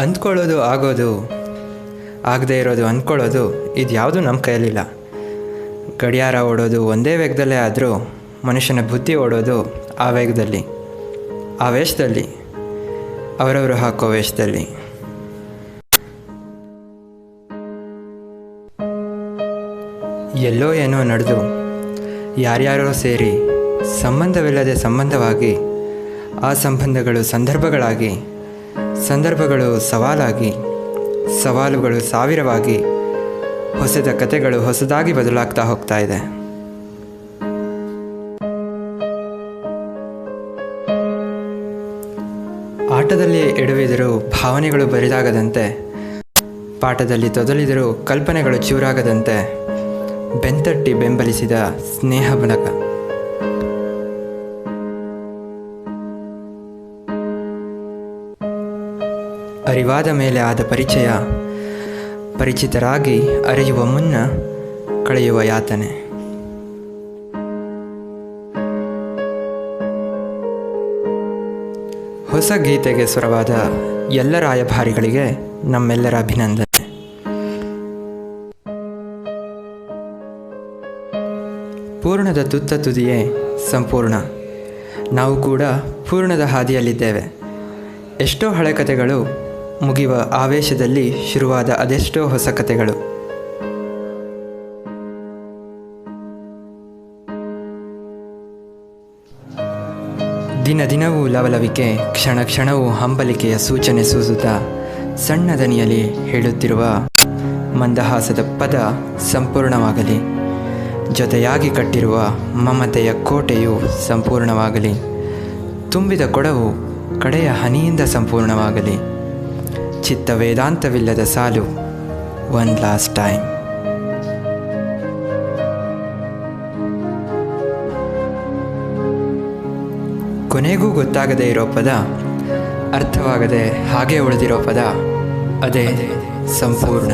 ಅಂದ್ಕೊಳ್ಳೋದು ಆಗೋದು, ಆಗದೇ ಇರೋದು ಅಂದ್ಕೊಳ್ಳೋದು ಇದು ಯಾವುದೂ ನಮ್ಮ ಕೈಯಲ್ಲಿಲ್ಲ. ಗಡಿಯಾರ ಓಡೋದು ಒಂದೇ ವೇಗದಲ್ಲೇ ಆದರೂ, ಮನುಷ್ಯನ ಬುದ್ಧಿ ಓಡೋದು ಆ ವೇಗದಲ್ಲಿ, ಆ ವೇಷದಲ್ಲಿ, ಅವರವರು ಹಾಕೋ ವೇಷದಲ್ಲಿ. ಎಲ್ಲೋ ಏನೋ ನಡೆದು, ಯಾರ್ಯಾರೋ ಸೇರಿ, ಸಂಬಂಧವಿಲ್ಲದೆ ಸಂಬಂಧವಾಗಿ, ಆ ಸಂಬಂಧಗಳು, ಸಂದರ್ಭಗಳಾಗಿ ಸಂದರ್ಭಗಳು ಸವಾಲಾಗಿ, ಸವಾಲುಗಳು ಸಾವಿರವಾಗಿ, ಹೊಸದ ಕತೆಗಳು ಹೊಸದಾಗಿ ಬದಲಾಗ್ತಾ ಹೋಗ್ತಾ ಇದೆ. ಆಟದಲ್ಲಿ ಎಡವಿದರೂ, ಭಾವನೆಗಳು ಬರಿದಾಗದಂತೆ, ಪಾಠದಲ್ಲಿ ತೊದಲಿದರೂ, ಕಲ್ಪನೆಗಳು ಚೂರಾಗದಂತೆ, ಬೆಂತಟ್ಟಿ ಬೆಂಬಲಿಸಿದ ಸ್ನೇಹ ಬಲಕ ಅರಿವಾದ ಮೇಲೆ ಆದ ಪರಿಚಯ, ಪರಿಚಿತರಾಗಿ ಅರಿಯುವ ಮುನ್ನ ಕಳೆಯುವ ಯಾತನೆ. ಹೊಸ ಗೀತೆಗೆ ಸ್ವರವಾದ ಎಲ್ಲ ರಾಯಭಾರಿಗಳಿಗೆ ನಮ್ಮೆಲ್ಲರ ಅಭಿನಂದನೆ. ಪೂರ್ಣದ ತುತ್ತ ತುದಿಯೇ ಸಂಪೂರ್ಣ. ನಾವು ಕೂಡ ಪೂರ್ಣದ ಹಾದಿಯಲ್ಲಿದ್ದೇವೆ. ಎಷ್ಟೋ ಹಳೆ ಕಥೆಗಳು ಮುಗಿಯುವ ಆವೇಶದಲ್ಲಿ ಶುರುವಾದ ಅದೆಷ್ಟೋ ಹೊಸ ಕಥೆಗಳು. ದಿನ ದಿನವೂ ಲವಲವಿಕೆ, ಕ್ಷಣ ಕ್ಷಣವೂ ಹಂಬಲಿಕೆಯ ಸೂಚನೆ ಸೂಸುತ್ತಾ ಸಣ್ಣ ದನಿಯಲ್ಲಿ ಹೇಳುತ್ತಿರುವ ಮಂದಹಾಸದ ಪದ ಸಂಪೂರ್ಣವಾಗಲಿ. ಜೊತೆಯಾಗಿ ಕಟ್ಟಿರುವ ಮಮತೆಯ ಕೋಟೆಯು ಸಂಪೂರ್ಣವಾಗಲಿ. ತುಂಬಿದ ಕೊಡವು ಕಡೆಯ ಹನಿಯಿಂದ ಸಂಪೂರ್ಣವಾಗಲಿ. ಚಿತ್ತ ವೇದಾಂತವಿಲ್ಲದ ಸಾಲು. ಒನ್ ಲಾಸ್ಟ್ ಟೈಮ್ ಕೊನೆಗೂ ಗೊತ್ತಾಗದೇ ಇರೋ ಪದ, ಅರ್ಥವಾಗದೆ ಹಾಗೆ ಉಳಿದಿರೋ ಪದ, ಅದೇ ಸಂಪೂರ್ಣ.